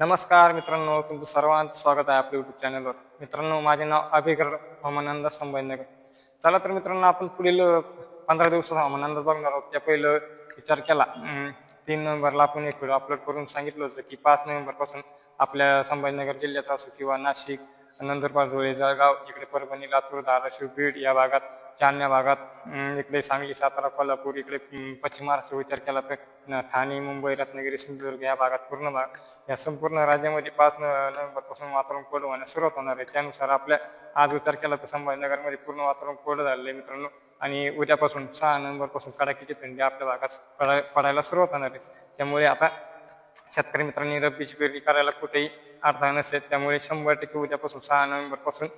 नमस्कार मित्रांनो तुमचं सर्वांचं स्वागत आहे आपल्या युट्यूब चॅनलवर मित्रांनो माझे नाव अभिकर हवामानंद संभाजीनगर. चला तर मित्रांनो आपण पुढील पंधरा दिवसात हवामान अंदाज बघणार आहोत. त्या पहिलं विचार केला. तीन नोव्हेंबरला आपण एक व्हिडिओ अपलोड करून सांगितलं होतं की पाच नोव्हेंबरपासून आपल्या संभाजीनगर जिल्ह्याचा असो किंवा नाशिक नंदुरबार धुळे जळगाव इकडे परभणी लातूर धाराशिव बीड या भागात चांदण्या भागात इकडे सांगली सातारा कोल्हापूर इकडे पश्चिम महाराष्ट्र विचार केला तर ठाणे मुंबई रत्नागिरी सिंधुदुर्ग या भागात पूर्ण भाग या संपूर्ण राज्यामध्ये पाच नोव्हेंबरपासून वातावरण कोरडं होण्यास सुरुवात होणार आहे. त्यानुसार आपल्या आज विचार केला तर संभाजीनगरमध्ये पूर्ण वातावरण कोरडं झालेलं आहे मित्रांनो. आणि उद्यापासून सहा नोव्हेंबरपासून कडाकीची थंडी आपल्या भागात पडाय पडायला सुरुवात होणार आहे. त्यामुळे आता शेतकरी मित्रांनी रब्बीची पेरणी करायला कुठेही अडथळा नसेल त्यामुळे शंभर टक्के उद्यापासून सहा नोव्हेंबरपासून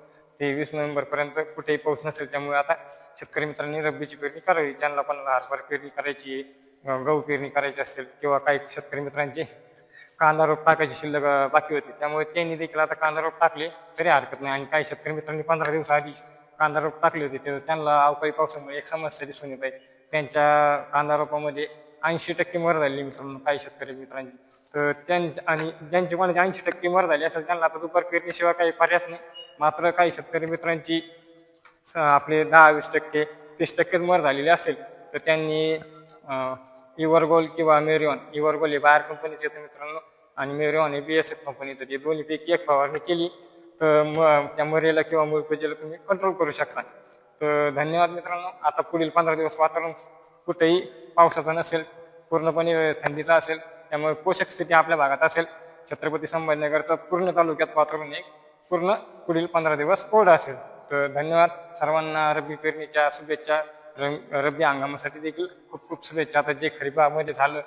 ते वीस नोव्हेंबरपर्यंत कुठेही पाऊस नसेल त्यामुळे आता शेतकरी मित्रांनी रब्बीची पेरणी करावी. ज्यांना पण हरभर पेरणी करायची आहे, गहू पेरणी करायची असेल किंवा काही शेतकरी मित्रांची कांदा रोप टाकायची शिल्लक बाकी होती त्यामुळे त्यांनी देखील आता कांदा रोप टाकले तरी हरकत नाही. आणि काही शेतकरी मित्रांनी पंधरा दिवसाआधी कांदा रोप टाकले होते तेव्हा त्यांना अवकाळी पावसामुळे एक समस्या दिसून येत आहे. त्यांच्या कांदा रोपामध्ये ऐंशी टक्के मर झाली मित्रांनो काही शेतकरी मित्रांची. तर त्यांच्या आणि ज्यांची कोणाची ऐंशी टक्के मर झाली असेल त्यांना आता दुपार पेरणीशिवाय काही पर्यायच नाही. मात्र काही शेतकरी मित्रांची आपले दहा वीस टक्के तीस टक्केच मर झालेली असेल तर त्यांनी इवरगोल किंवा मेरिओन इवरगोल हे बाहेर कंपनीचे येतं मित्रांनो आणि मेरिओन हे बी एस एफ कंपनीचं ते दोन्हीपैकी एक फवारणी केली तर म त्या मरेला किंवा मुळपेजेला तुम्ही कंट्रोल करू शकता. तर धन्यवाद मित्रांनो. आता पुढील पंधरा दिवस वातावरण कुठेही पावसाचं नसेल पूर्णपणे थंडीचा असेल त्यामुळे पोषक स्थिती आपल्या भागात असेल. छत्रपती संभाजीनगरचं पूर्ण तालुक्यात वातावरण एक पूर्ण पुढील पंधरा दिवस कोरडं असेल. तर धन्यवाद. सर्वांना रब्बी पेरणीच्या शुभेच्छा. रब्बी हंगामासाठी देखील खूप खूप शुभेच्छा. आता जे खरीपामध्ये झालं